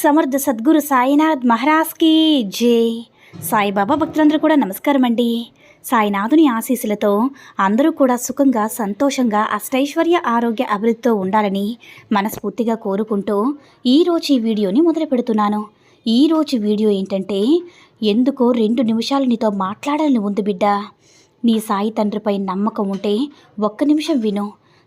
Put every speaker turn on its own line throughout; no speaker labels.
Samartha Sadguru Sainath మహారాజ్కి జే. సాయిబాబా భక్తులందరూ కూడా నమస్కారం అండి సాయినాథుని ఆశీస్సులతో అందరూ కూడా సుఖంగా సంతోషంగా అష్టైశ్వర్య ఆరోగ్య అభివృద్ధితో ఉండాలని మనస్ఫూర్తిగా కోరుకుంటూ ఈరోజు ఈ వీడియోని మొదలు పెడుతున్నాను. ఈరోజు వీడియో ఏంటంటే ఎందుకో రెండు నిమిషాలు నీతో మాట్లాడాలని ఉంది బిడ్డ. నీ సాయి తండ్రిపై నమ్మకం ఉంటే ఒక్క నిమిషం విను.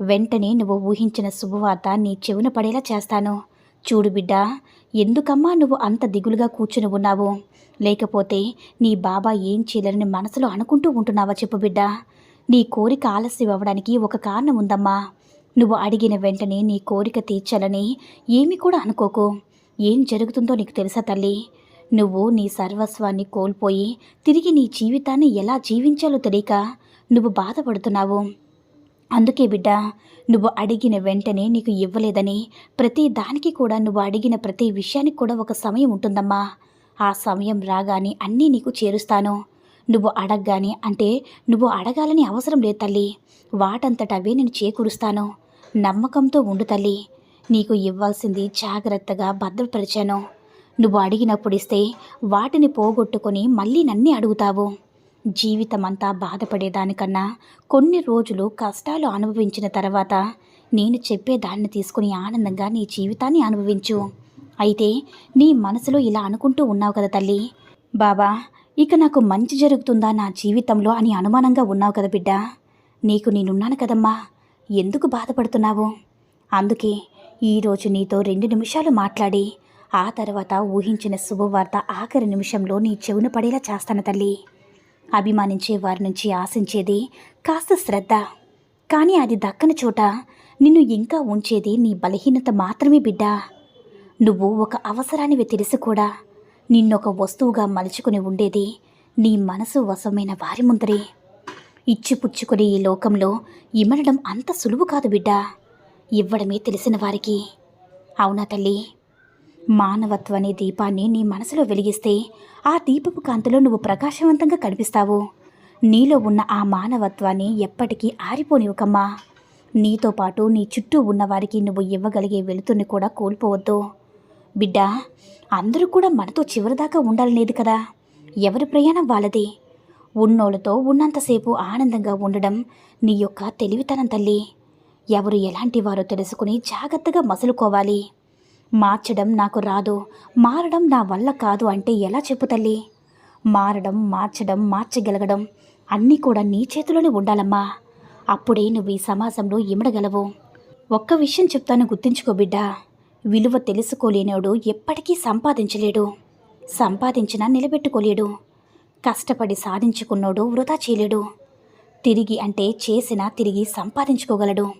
వెంటనే నువ్వు ఊహించిన శుభవార్త నీ చెవున పడేలా చేస్తాను. చూడు బిడ్డ ఎందుకమ్మా నువ్వు అంత దిగులుగా కూర్చుని ఉన్నావు? లేకపోతే నీ బాబా ఏం చేయలేని మనసులో అనుకుంటూ ఉంటున్నావా చెప్పు బిడ్డ? నీ కోరిక ఆలస్యం అవ్వడానికి ఒక కారణం ఉందమ్మా. నువ్వు అడిగిన వెంటనే నీ కోరిక తీర్చాలని ఏమీ కూడా అనుకోకు. ఏం జరుగుతుందో నీకు తెలుసా తల్లి? నువ్వు నీ సర్వస్వాన్ని కోల్పోయి తిరిగి నీ జీవితాన్ని ఎలా జీవించాలో తెలియక నువ్వు బాధపడుతున్నావు. అందుకే బిడ్డ నువ్వు అడిగిన వెంటనే నీకు ఇవ్వలేదని ప్రతి దానికి కూడా నువ్వు అడిగిన ప్రతి విషయానికి కూడా ఒక సమయం ఉంటుందమ్మా. ఆ సమయం రాగానే అన్నీ నీకు చేరుస్తాను. నువ్వు అడగగానే అంటే నువ్వు అడగాలని అవసరం లేదు తల్లి. వాటంతట అవే నేను చేకూరుస్తాను. నమ్మకంతో ఉండు తల్లి. నీకు ఇవ్వాల్సింది జాగ్రత్తగా భద్రపరిచాను. నువ్వు అడిగినప్పుడు ఇస్తే వాటిని పోగొట్టుకొని మళ్ళీ నన్నే అడుగుతావు. జీవితమంతా బాధపడేదానికన్నా కొన్ని రోజులు కష్టాలు అనుభవించిన తర్వాత నేను చెప్పేదాన్ని తీసుకుని ఆనందంగా నీ జీవితాన్ని అనుభవించు. అయితే నీ మనసులో ఇలా అనుకుంటూ ఉన్నావు కదా తల్లి. బాబా ఇక నాకు మంచి జరుగుతుందా నా జీవితంలో అని అనుమానంగా ఉన్నావు కదా బిడ్డ. నీకు నేనున్నాను కదమ్మా. ఎందుకు బాధపడుతున్నావు? అందుకే ఈరోజు నీతో రెండు నిమిషాలు మాట్లాడి ఆ తర్వాత ఊహించిన శుభవార్త ఆఖరి నిమిషంలో నీ చెవున పడేలా చేస్తాను తల్లి. అభిమానించే వారి నుంచి ఆశించేది కాస్త శ్రద్ధ. కానీ అది దక్కని చోట నిన్ను ఇంకా ఉంచేది నీ బలహీనత మాత్రమే బిడ్డా. నువ్వు ఒక అవసరానివి తెలిసి కూడా. నిన్నొక వస్తువుగా మలుచుకుని ఉండేది నీ మనసు వశమైన వారి ముందరే. ఇచ్చిపుచ్చుకుని ఈ లోకంలో ఇమడడం అంత సులువు కాదు బిడ్డా. ఇవ్వడమే తెలిసిన వారికి. అవునా తల్లి? మానవత్వ అనే దీపాన్ని నీ మనసులో వెలిగిస్తే ఆ దీపపు కాంతిలో నువ్వు ప్రకాశవంతంగా కనిపిస్తావు. నీలో ఉన్న ఆ మానవత్వాన్ని ఎప్పటికీ ఆరిపోనివ్వకమ్మా. నీతో పాటు నీ చుట్టూ ఉన్నవారికి నువ్వు ఇవ్వగలిగే వెలుతుని కూడా కోల్పోవద్దు. బిడ్డ అందరూ కూడా మనతో చివరిదాకా ఉండాలనేది కదా. ఎవరి ప్రయాణం వాళ్ళది? ఉన్నోళ్ళతో ఉన్నంతసేపు ఆనందంగా ఉండడం నీ యొక్క తెలివితనం తల్లి. ఎవరు ఎలాంటి వారో తెలుసుకుని జాగ్రత్తగా మసులుకోవాలి. మార్చడం నాకు రాదు. మారడం నా వల్ల కాదు అంటే ఎలా చెప్పు తల్లి? మారడం మార్చడం మార్చగలగడం అన్నీ కూడా నీ చేతిలోనే ఉండాలమ్మా. అప్పుడే నువ్వు ఈ సమాజంలో ఇమడగలవు. ఒక్క విషయం చెప్తాను గుర్తుంచుకో బిడ్డా. విలువ తెలుసుకోలేనోడు ఎప్పటికీ సంపాదించలేడు. సంపాదించినా నిలబెట్టుకోలేడు. కష్టపడి సాధించుకున్నోడు వృధా చేయలేడు. తిరిగి అంటే చేసినా తిరిగి సంపాదించుకోగలడు.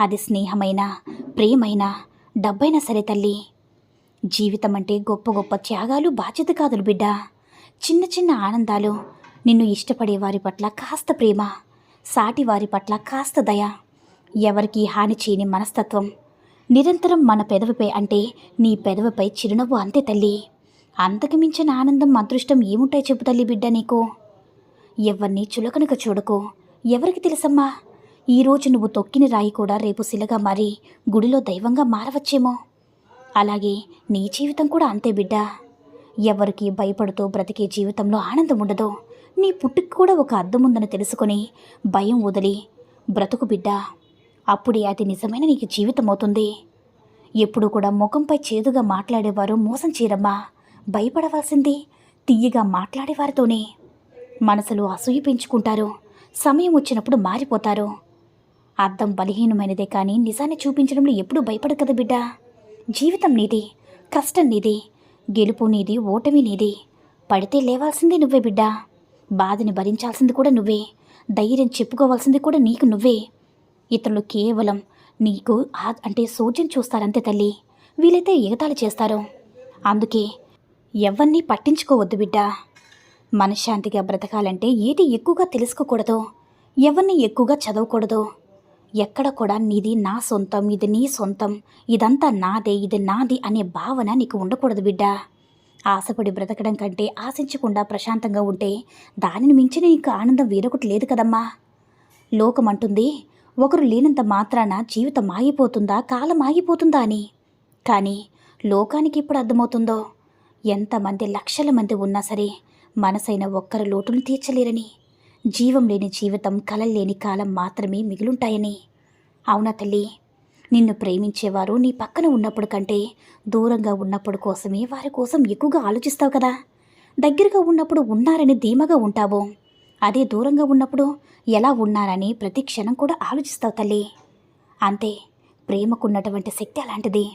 అది స్నేహమైనా ప్రేమైనా డబ్బైనా సరే తల్లి. జీవితం అంటే గొప్ప గొప్ప త్యాగాలు బాధ్యత కాదులు బిడ్డ. చిన్న చిన్న ఆనందాలు. నిన్ను ఇష్టపడే వారి పట్ల కాస్త ప్రేమ. సాటి వారి పట్ల కాస్త దయ. ఎవరికి హాని చేయని మనస్తత్వం. నిరంతరం మన పెదవిపై అంటే నీ పెదవిపై చిరునవ్వు అంతే తల్లి. అంతకు మించిన ఆనందం అదృష్టం ఏముంటాయి చెప్పు తల్లి బిడ్డ నీకు. ఎవరిని చులకనక చూడకు. ఎవరికి తెలుసమ్మా? ఈరోజు నువ్వు తొక్కిన రాయి కూడా రేపు శిలగా మారి గుడిలో దైవంగా మారవచ్చేమో. అలాగే నీ జీవితం కూడా అంతే బిడ్డ. ఎవరికి భయపడుతూ బ్రతికే జీవితంలో ఆనందం ఉండదు నీ పుట్టుకు కూడా ఒక అర్థం ఉందని తెలుసుకొని భయం వదిలి బ్రతుకు బిడ్డ. అప్పుడే అది నిజమైన నీకు జీవితం అవుతుంది ఎప్పుడు కూడా ముఖంపై చేదుగా మాట్లాడేవారు మోసం చేయరమ్మా. భయపడవలసింది తీయగా మాట్లాడేవారితోనే. మనసులో అసూయ పెంచుకుంటారు. సమయం వచ్చినప్పుడు మారిపోతారు. అర్థం బలహీనమైనదే కానీ నిజాన్ని చూపించడంలో ఎప్పుడూ భయపడ కదా బిడ్డ. జీవితం నీది కష్టం నీది గెలుపు నీది ఓటమి నీది. పడితే లేవాల్సింది నువ్వే బిడ్డ. బాధని భరించాల్సింది కూడా నువ్వే. ధైర్యం చెప్పుకోవాల్సింది కూడా నీకు నువ్వే. ఇతరులు కేవలం నీకు ఆ- అంటే సూచన చూస్తారంతే తల్లి. వీలైతే ఎగతాళి చేస్తారు. అందుకే ఎవరిని పట్టించుకోవద్దు బిడ్డ. మనశ్శాంతిగా బ్రతకాలంటే ఏది ఎక్కువగా తెలుసుకోకూడదు. ఎవరిని ఎక్కువగా చదవకూడదు. ఎక్కడ కూడా నీది నా సొంతం ఇది నీ సొంతం ఇదంతా నాదే ఇది నాది అనే భావన నీకు ఉండకూడదు బిడ్డ. ఆశపడి బ్రతకడం కంటే ఆశించకుండా ప్రశాంతంగా ఉంటే దానిని మించిన నీకు ఆనందం వేరొకటి లేదు కదమ్మా. లోకం అంటుంది ఒకరు లేనంత మాత్రాన జీవితం ఆగిపోతుందా కాలం ఆగిపోతుందా అని. కానీ లోకానికి ఇప్పుడు అర్థమవుతుందో? ఎంతమంది లక్షల మంది ఉన్నా సరే మనసైన ఒక్కరి లోటును తీర్చలేరని. జీవం లేని జీవితం కలలు లేని కాలం మాత్రమే మిగులుంటాయని. అవునా తల్లి? నిన్ను ప్రేమించేవారు నీ పక్కన ఉన్నప్పుడు కంటే దూరంగా ఉన్నప్పుడు కోసమే వారి కోసం ఎక్కువగా ఆలోచిస్తావు కదా. దగ్గరగా ఉన్నప్పుడు ఉన్నారని ధీమగా ఉంటావు. అదే దూరంగా ఉన్నప్పుడు ఎలా ఉన్నారని ప్రతి క్షణం కూడా ఆలోచిస్తావు తల్లి. అంతే ప్రేమకున్నటువంటి శక్తి అలాంటిది.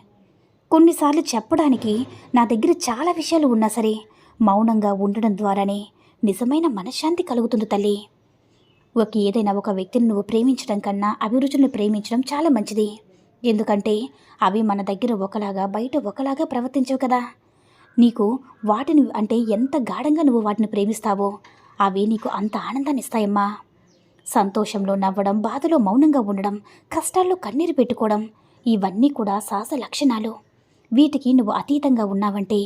కొన్నిసార్లు చెప్పడానికి నా దగ్గర చాలా విషయాలు ఉన్నా సరే మౌనంగా ఉండడం ద్వారానే నిజమైన మనశ్శాంతి కలుగుతుంది తల్లి. ఒక ఏదైనా ఒక వ్యక్తిని నువ్వు ప్రేమించడం కన్నా అభిరుచులను ప్రేమించడం చాలా మంచిది. ఎందుకంటే అవి మన దగ్గర ఒకలాగా బయట ఒకలాగా ప్రవర్తించవు కదా. నీకు వాటిని అంటే ఎంత గాఢంగా నువ్వు వాటిని ప్రేమిస్తావో అవి నీకు అంత ఆనందాన్ని ఇస్తాయమ్మా. సంతోషంలో నవ్వడం బాధలో మౌనంగా ఉండడం కష్టాల్లో కన్నీరు పెట్టుకోవడం ఇవన్నీ కూడా సాహస లక్షణాలు. వీటికి నువ్వు అతీతంగా ఉన్నావంటే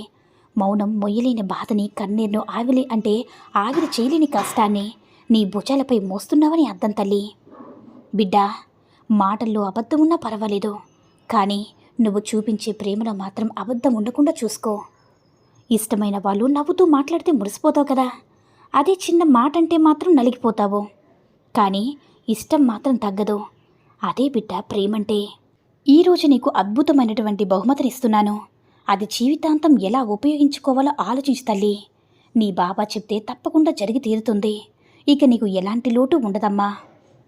మౌనం మొయ్యలేని బాధని కన్నీరును ఆవిలి అంటే ఆవిరి చేయలేని కష్టాన్ని నీ భుజాలపై మోస్తున్నావని అర్థం తల్లి. బిడ్డ మాటల్లో అబద్ధం ఉన్నా పర్వాలేదు కానీ నువ్వు చూపించే ప్రేమలో మాత్రం అబద్ధం ఉండకుండా చూసుకో. ఇష్టమైన వాళ్ళు నవ్వుతూ మాట్లాడితే మురిసిపోతావు కదా అదే చిన్న మాట అంటే మాత్రం నలిగిపోతావు. కానీ ఇష్టం మాత్రం తగ్గదు. అదే బిడ్డ ప్రేమంటే. ఈరోజు నీకు అద్భుతమైనటువంటి బహుమతిని ఇస్తున్నాను. అది జీవితాంతం ఎలా ఉపయోగించుకోవాలో ఆలోచించు తల్లి. నీ బాబా చెప్తే తప్పకుండా జరిగి తీరుతుంది. ఇక నీకు ఎలాంటి లోటు ఉండదమ్మా.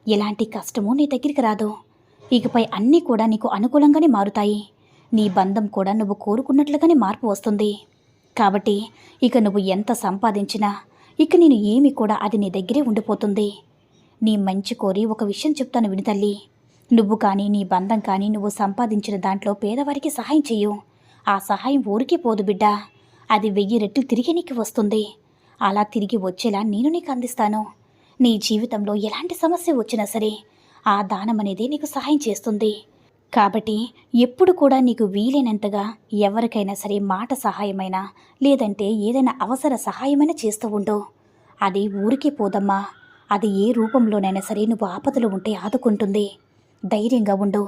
ఎలాంటి కష్టమూ నీ దగ్గరికి రాదు. ఇకపై అన్నీ కూడా నీకు అనుకూలంగానే మారుతాయి. నీ బంధం కూడా నువ్వు కోరుకున్నట్లుగానే మార్పు వస్తుంది. కాబట్టి ఇక నువ్వు ఎంత సంపాదించినా ఇక నేను ఏమి కూడా అది నీ దగ్గరే ఉండిపోతుంది. నీ మంచి కోరి ఒక విషయం చెప్తాను విని తల్లి. నువ్వు కానీ నీ బంధం కానీ నువ్వు సంపాదించిన దాంట్లో పేదవారికి సహాయం చెయ్యు. ఆ సహాయం ఊరికే పోదు బిడ్డా. అది వెయ్యి రెట్లు తిరిగి నీకు వస్తుంది. అలా తిరిగి వచ్చేలా నేను నీకు అందిస్తాను. నీ జీవితంలో ఎలాంటి సమస్య వచ్చినా సరే ఆ దానం అనేది నీకు సహాయం చేస్తుంది. కాబట్టి ఎప్పుడు కూడా నీకు వీలైనంతగా ఎవరికైనా సరే మాట సహాయమైనా లేదంటే ఏదైనా అవసర సహాయమైనా చేస్తూ ఉండు. అది ఊరికే పోదమ్మా. అది ఏ రూపంలోనైనా సరే నువ్వు ఆపదలో ఉంటే ఆదుకుంటుంది. ధైర్యంగా ఉండు.